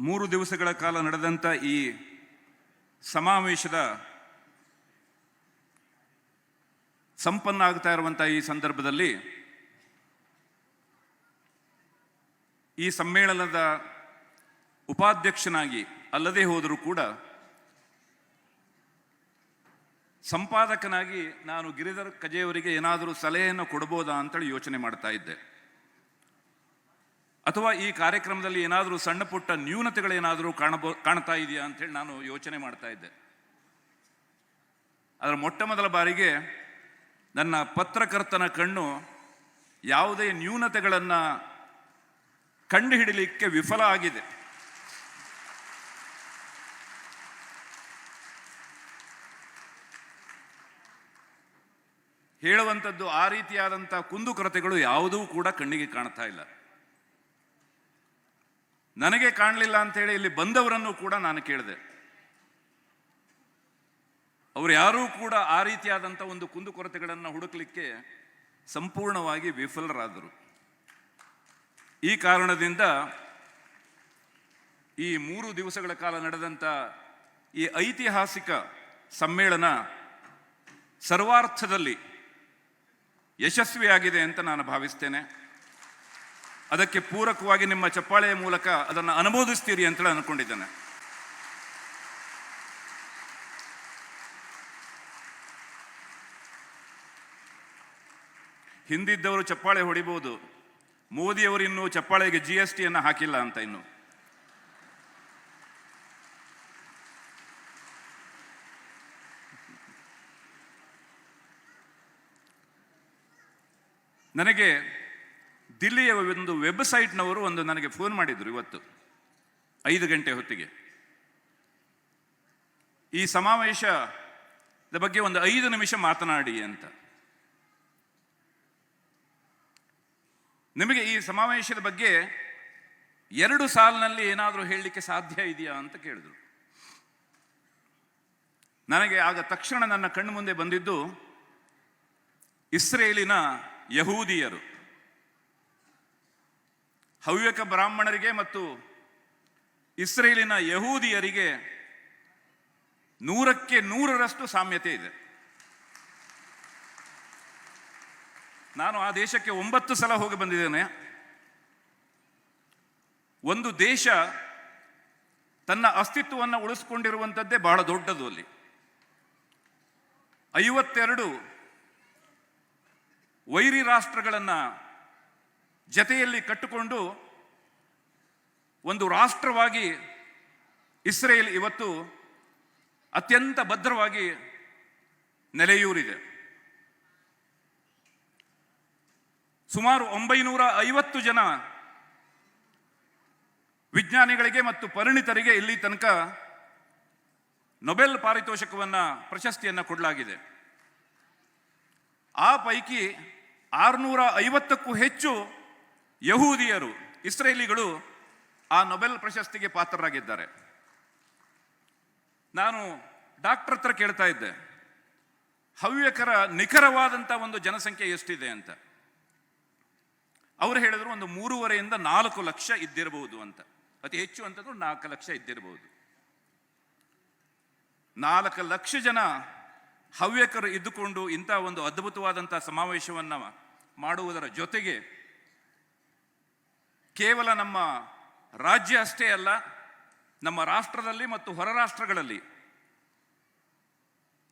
ಮೂರು ದಿವಸಗಳ ಕಾಲ ನಡೆದಂಥ ಈ ಸಮಾವೇಶದ ಸಂಪನ್ನ ಆಗ್ತಾ ಇರುವಂಥ ಈ ಸಂದರ್ಭದಲ್ಲಿ ಈ ಸಮ್ಮೇಳನದ ಉಪಾಧ್ಯಕ್ಷನಾಗಿ ಅಲ್ಲದೆ ಹೋದರೂ ಕೂಡ ಸಂಪಾದಕನಾಗಿ ನಾನು ಗಿರಿಧರ್ ಕಜೆಯವರಿಗೆ ಏನಾದರೂ ಸಲಹೆಯನ್ನು ಕೊಡ್ಬೋದಾ ಅಂತೇಳಿ ಯೋಚನೆ ಮಾಡ್ತಾ ಇದ್ದೆ. ಅಥವಾ ಈ ಕಾರ್ಯಕ್ರಮದಲ್ಲಿ ಏನಾದರೂ ಸಣ್ಣ ಪುಟ್ಟ ನ್ಯೂನತೆಗಳೇನಾದರೂ ಕಾಣಬೋ, ಕಾಣ್ತಾ ಇದೆಯಾ ಅಂತೇಳಿ ನಾನು ಯೋಚನೆ ಮಾಡ್ತಾ ಇದ್ದೆ. ಅದರ ಮೊಟ್ಟ ಮೊದಲ ಬಾರಿಗೆ ನನ್ನ ಪತ್ರಕರ್ತನ ಕಣ್ಣು ಯಾವುದೇ ನ್ಯೂನತೆಗಳನ್ನು ಕಂಡುಹಿಡಲಿಕ್ಕೆ ವಿಫಲ ಆಗಿದೆ. ಹೇಳುವಂಥದ್ದು ಆ ರೀತಿಯಾದಂಥ ಕುಂದುಕೊರತೆಗಳು ಯಾವುದೂ ಕೂಡ ಕಣ್ಣಿಗೆ ಕಾಣ್ತಾ ಇಲ್ಲ. ನನಗೆ ಕಾಣಲಿಲ್ಲ ಅಂತೇಳಿ ಇಲ್ಲಿ ಬಂದವರನ್ನು ಕೂಡ ನಾನು ಕೇಳಿದೆ. ಅವರು ಯಾರೂ ಕೂಡ ಆ ರೀತಿಯಾದಂಥ ಒಂದು ಕುಂದುಕೊರತೆಗಳನ್ನು ಹುಡುಕಲಿಕ್ಕೆ ಸಂಪೂರ್ಣವಾಗಿ ವಿಫಲರಾದರು. ಈ ಕಾರಣದಿಂದ ಈ ಮೂರು ದಿವಸಗಳ ಕಾಲ ನಡೆದಂಥ ಈ ಐತಿಹಾಸಿಕ ಸಮ್ಮೇಳನ ಸರ್ವಾರ್ಥದಲ್ಲಿ ಯಶಸ್ವಿಯಾಗಿದೆ ಅಂತ ನಾನು ಭಾವಿಸ್ತೇನೆ. ಅದಕ್ಕೆ ಪೂರಕವಾಗಿ ನಿಮ್ಮ ಚಪ್ಪಾಳೆಯ ಮೂಲಕ ಅದನ್ನು ಅನುಮೋದಿಸ್ತೀರಿ ಅಂತೇಳಿ ಅನ್ಕೊಂಡಿದ್ದೇನೆ ಹಿಂದಿದ್ದವರು ಚಪ್ಪಾಳೆ ಹೊಡಿಬಹುದು ಮೋದಿಯವರು ಇನ್ನೂ ಚಪ್ಪಾಳೆಗೆ ಜಿ ಎಸ್ ಟಿಯನ್ನು ಹಾಕಿಲ್ಲ ಅಂತ ಇನ್ನು. ನನಗೆ ದಿಲ್ಲಿಯ ಒಂದು ವೆಬ್ಸೈಟ್ನವರು ಒಂದು ನನಗೆ ಫೋನ್ ಮಾಡಿದ್ರು ಇವತ್ತು, ಐದು ಗಂಟೆ ಹೊತ್ತಿಗೆ. ಈ ಸಮಾವೇಶದ ಬಗ್ಗೆ ಒಂದು ಐದು ನಿಮಿಷ ಮಾತನಾಡಿ ಅಂತ. ನಿಮಗೆ ಈ ಸಮಾವೇಶದ ಬಗ್ಗೆ ಎರಡು ಸಾಲಿನಲ್ಲಿ ಏನಾದರೂ ಹೇಳಲಿಕ್ಕೆ ಸಾಧ್ಯ ಇದೆಯಾ ಅಂತ ಕೇಳಿದ್ರು. ನನಗೆ ಆಗ ತಕ್ಷಣ ನನ್ನ ಕಣ್ಣು ಮುಂದೆ ಬಂದಿದ್ದು ಇಸ್ರೇಲಿನ ಯಹೂದಿಯರು. ಹವ್ಯಕ ಬ್ರಾಹ್ಮಣರಿಗೆ ಮತ್ತು ಇಸ್ರೇಲಿನ ಯಹೂದಿಯರಿಗೆ ನೂರಕ್ಕೆ ನೂರರಷ್ಟು ಸಾಮ್ಯತೆ ಇದೆ. ನಾನು ಆ ದೇಶಕ್ಕೆ ಒಂಬತ್ತು ಸಲ ಹೋಗಿ ಬಂದಿದ್ದೇನೆ. ಒಂದು ದೇಶ ತನ್ನ ಅಸ್ತಿತ್ವವನ್ನು ಉಳಿಸ್ಕೊಂಡಿರುವಂಥದ್ದೇ ಬಹಳ ದೊಡ್ಡದು ಅಲ್ಲಿ. ಐವತ್ತೆರಡು ವೈರಿ ರಾಷ್ಟ್ರಗಳನ್ನು ಜತೆಯಲ್ಲಿ ಕಟ್ಟಿಕೊಂಡು ಒಂದು ರಾಷ್ಟ್ರವಾಗಿ ಇಸ್ರೇಲ್ ಇವತ್ತು ಅತ್ಯಂತ ಭದ್ರವಾಗಿ ನೆಲೆಯೂರಿದೆ. ಸುಮಾರು ಒಂಬೈನೂರ ಐವತ್ತು ಜನ ವಿಜ್ಞಾನಿಗಳಿಗೆ ಮತ್ತು ಪರಿಣಿತರಿಗೆ ಇಲ್ಲಿ ತನಕ ನೊಬೆಲ್ ಪಾರಿತೋಷಕವನ್ನ ಪ್ರಶಸ್ತಿಯನ್ನು ಕೊಡಲಾಗಿದೆ. ಆ ಪೈಕಿ ಆರುನೂರ ಐವತ್ತಕ್ಕೂ ಹೆಚ್ಚು ಯಹೂದಿಯರು, ಇಸ್ರೇಲಿಗಳು ಆ ನೊಬೆಲ್ ಪ್ರಶಸ್ತಿಗೆ ಪಾತ್ರರಾಗಿದ್ದಾರೆ. ನಾನು ಡಾಕ್ಟರ್ ಹತ್ರ ಕೇಳ್ತಾ ಇದ್ದೆ, ಹವ್ಯಕರ ನಿಖರವಾದಂಥ ಒಂದು ಜನಸಂಖ್ಯೆ ಎಷ್ಟಿದೆ ಅಂತ? ಅವರು ಹೇಳಿದ್ರು, ಒಂದು ಮೂರುವರೆಯಿಂದ ನಾಲ್ಕು ಲಕ್ಷ ಇದ್ದಿರಬಹುದು ಅಂತ. ಅತಿ ಹೆಚ್ಚು ಅಂತಂದ್ರು, ನಾಲ್ಕು ಲಕ್ಷ ಇದ್ದಿರಬಹುದು. ನಾಲ್ಕು ಲಕ್ಷ ಜನ ಹವ್ಯಕರು ಇದ್ದುಕೊಂಡು ಇಂಥ ಒಂದು ಅದ್ಭುತವಾದಂಥ ಸಮಾವೇಶವನ್ನು ಮಾಡುವುದರ ಜೊತೆಗೆ ಕೇವಲ ನಮ್ಮ ರಾಜ್ಯ ಅಷ್ಟೇ ಅಲ್ಲ, ನಮ್ಮ ರಾಷ್ಟ್ರದಲ್ಲಿ ಮತ್ತು ಹೊರ ರಾಷ್ಟ್ರಗಳಲ್ಲಿ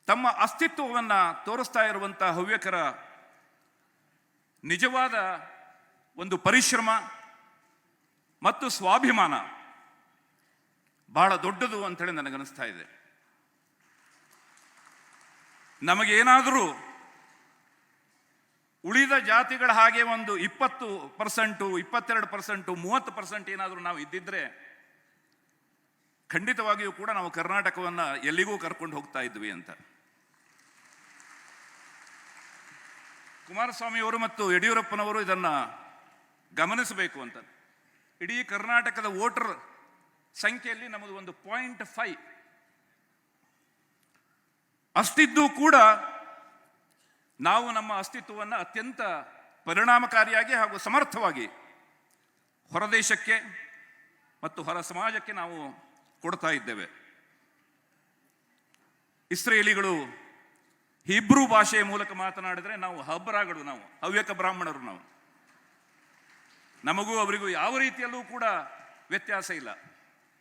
ತಮ್ಮ ಅಸ್ತಿತ್ವವನ್ನು ತೋರಿಸ್ತಾ ಇರುವಂಥ ಹವ್ಯಕರ ನಿಜವಾದ ಒಂದು ಪರಿಶ್ರಮ ಮತ್ತು ಸ್ವಾಭಿಮಾನ ಬಹಳ ದೊಡ್ಡದು ಅಂತೇಳಿ ನನಗನ್ನಿಸ್ತಾ ಇದೆ. ನಮಗೇನಾದರೂ ಉಳಿದ ಜಾತಿಗಳ ಹಾಗೆ ಒಂದು ಇಪ್ಪತ್ತು ಪರ್ಸೆಂಟು, ಇಪ್ಪತ್ತೆರಡು ಪರ್ಸೆಂಟು, ಮೂವತ್ತು ಪರ್ಸೆಂಟ್ ಏನಾದರೂ ನಾವು ಇದ್ದಿದ್ರೆ ಖಂಡಿತವಾಗಿಯೂ ಕೂಡ ನಾವು ಕರ್ನಾಟಕವನ್ನು ಎಲ್ಲಿಗೂ ಕರ್ಕೊಂಡು ಹೋಗ್ತಾ ಇದ್ವಿ ಅಂತ. ಕುಮಾರಸ್ವಾಮಿಯವರು ಮತ್ತು ಯಡಿಯೂರಪ್ಪನವರು ಇದನ್ನು ಗಮನಿಸಬೇಕು ಅಂತ. ಇಡೀ ಕರ್ನಾಟಕದ ವೋಟರ್ ಸಂಖ್ಯೆಯಲ್ಲಿ ನಮ್ಮದು ಒಂದು ಪಾಯಿಂಟ್ ಫೈವ್ ಅಷ್ಟಿದ್ದು ಕೂಡ ನಾವು ನಮ್ಮ ಅಸ್ತಿತ್ವವನ್ನು ಅತ್ಯಂತ ಪರಿಣಾಮಕಾರಿಯಾಗಿ ಹಾಗೂ ಸಮರ್ಥವಾಗಿ ಹೊರದೇಶಕ್ಕೆ ಮತ್ತು ಹೊರ ಸಮಾಜಕ್ಕೆ ನಾವು ಕೊಡ್ತಾ ಇದ್ದೇವೆ. ಇಸ್ರೇಲಿಗಳು ಹಿಬ್ರೂ ಭಾಷೆಯ ಮೂಲಕ ಮಾತನಾಡಿದರೆ ನಾವು ಹಬ್ರಾಗಳು ನಾವು, ಹವ್ಯಕ ಬ್ರಾಹ್ಮಣರು ನಾವು. ನಮಗೂ ಅವರಿಗೂ ಯಾವ ರೀತಿಯಲ್ಲೂ ಕೂಡ ವ್ಯತ್ಯಾಸ ಇಲ್ಲ.